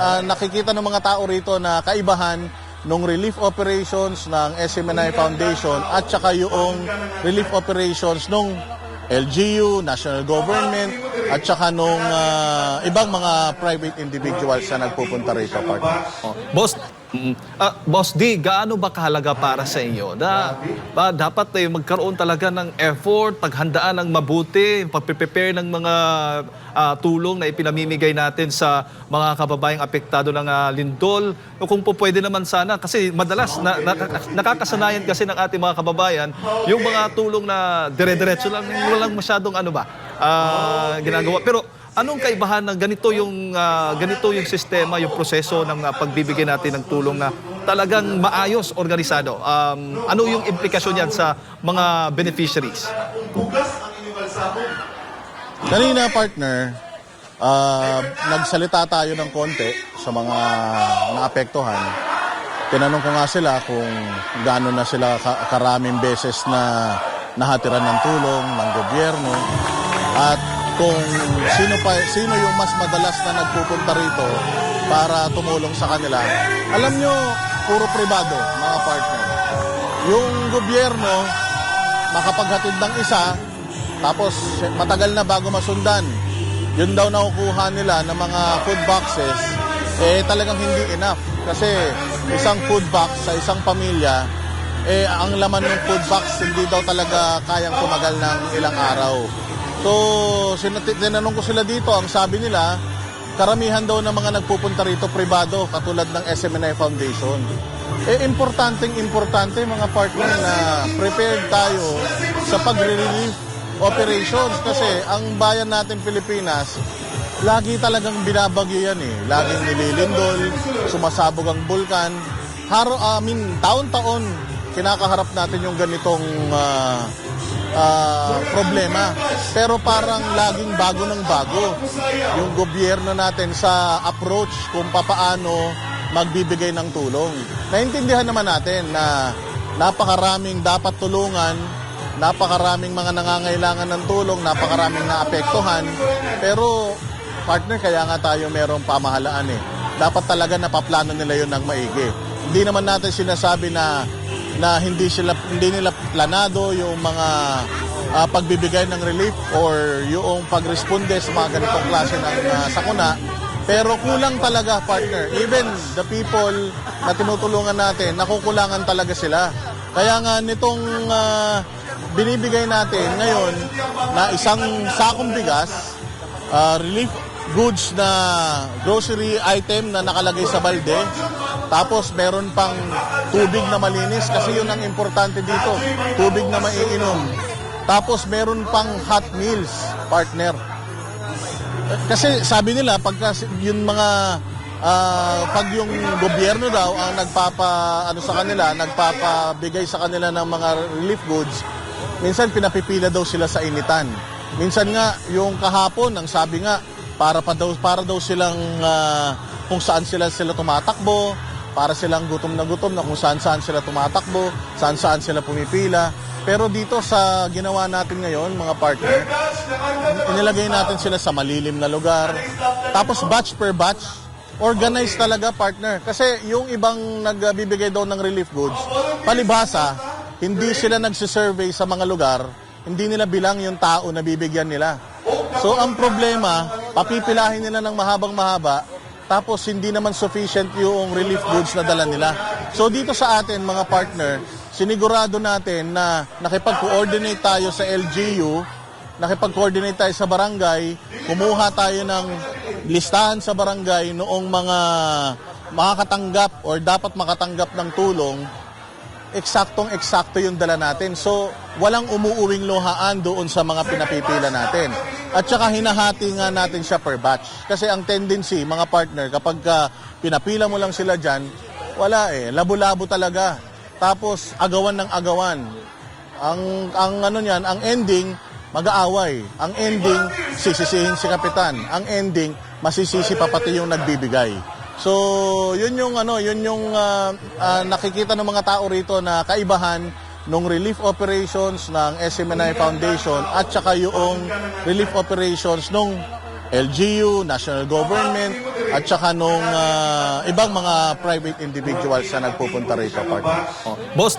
ah, nakikita ng mga tao rito na kaibahan ng relief operations ng SMNI Foundation at saka yung relief operations ng LGU, national government, at saka nung ah, ibang mga private individuals na nagpupunta rito. Partner. Boss, mm, ah, Boss D, gaano ba kahalaga para sa inyo na ba, dapat eh, magkaroon talaga ng effort, paghandaan ng mabuti, pag-prepare ng mga ah, tulong na ipinamimigay natin sa mga kababayang apektado ng ah, lindol. O kung po pwede naman sana, kasi madalas na, na- nakakasanayan kasi ng ating mga kababayan yung mga tulong na dire-diretso lang, walang masyadong ano ba, ah, ginagawa. Pero Anong kaibahan ng ganito yung ah, ganito yung sistema, yung proseso ng ah, pagbibigay natin ng tulong na talagang maayos, organisado? Um, ano yung implikasyon yan sa mga beneficiaries? Kanina, partner, ah, nagsalita tayo ng konti sa mga naapektuhan. Tinanong ko nga sila kung gaano na sila ka- karaming beses na nahatiran ng tulong ng gobyerno at kung sino pa sino yung mas madalas na nagpupunta rito para tumulong sa kanila. Alam nyo, puro pribado, mga partner. Yung gobyerno, makapaghatid ng isa, tapos matagal na bago masundan. Yun daw nakukuha nila ng mga food boxes, eh talagang hindi enough. Kasi isang food box sa isang pamilya, eh ang laman ng food box hindi daw talaga kayang tumagal ng ilang araw. So, tinanong ko sila dito, ang sabi nila, karamihan daw ng mga nagpupunta rito pribado, katulad ng SMNI Foundation. Eh, importanteng importante mga partner na prepared tayo sa pag-relief operations kasi ang bayan natin Pilipinas, lagi talagang binabagyo yan eh. Laging nililindol, sumasabog ang bulkan. Haro, I mean, taon-taon kinakaharap natin yung ganitong ah, ah, problema. Pero parang laging bago ng bago yung gobyerno natin sa approach kung papaano magbibigay ng tulong. Naintindihan naman natin na napakaraming dapat tulungan, napakaraming mga nangangailangan ng tulong, napakaraming naapektuhan. Pero partner, kaya nga tayo merong pamahalaan eh. Dapat talaga napaplano nila yun ng maigi. Hindi naman natin sinasabi na na hindi sila hindi nila planado yung mga ah, pagbibigay ng relief or yung pagresponde sa mga ganitong klase ng ah, sakuna. Pero kulang talaga, partner. Even the people na tinutulungan natin, nakukulangan talaga sila. Kaya nga nitong ah, binibigay natin ngayon na isang sakong bigas, ah, relief goods na grocery item na nakalagay sa balde. Tapos meron pang tubig na malinis kasi yun ang importante dito. Tubig na maiinom. Tapos meron pang hot meals, partner. Kasi sabi nila pagka yung mga ah, pag yung gobyerno daw ang nagpapa ano sa kanila, nagpapabigay sa kanila ng mga relief goods, minsan pinapipila daw sila sa initan. Minsan nga yung kahapon ang sabi nga para pa daw para daw silang ah, kung saan sila sila tumatakbo, para silang gutom na gutom na kung saan saan sila tumatakbo, saan saan sila pumipila. Pero dito sa ginawa natin ngayon, mga partner, inilagay natin sila sa malilim na lugar. Tapos batch per batch, organized talaga partner. Kasi yung ibang nagbibigay daw ng relief goods, palibhasa, hindi sila nagsisurvey sa mga lugar, hindi nila bilang yung tao na bibigyan nila. So ang problema, papipilahin nila ng mahabang mahaba, tapos hindi naman sufficient yung relief goods na dala nila. So dito sa atin mga partner, sinigurado natin na nakipag-coordinate tayo sa LGU, nakipag-coordinate tayo sa barangay, kumuha tayo ng listahan sa barangay noong mga makakatanggap or dapat makatanggap ng tulong, eksaktong eksakto yung dala natin. So, walang umuuwing luhaan doon sa mga pinapipila natin. At saka hinahati nga natin siya per batch. Kasi ang tendency, mga partner, kapag ka pinapila mo lang sila dyan, wala eh. Labo-labo talaga. Tapos, agawan ng agawan. Ang, ang ano niyan, ang ending, mag-aaway. Ang ending, sisisihin si kapitan. Ang ending, masisisi pa pati yung nagbibigay. So, yun yung ano, yun yung ah, ah, nakikita ng mga tao rito na kaibahan ng relief operations ng SMNI Foundation at saka yung relief operations ng LGU, national government, at saka nung ah, ibang mga private individuals na nagpupunta rito, partner. Oh, Boss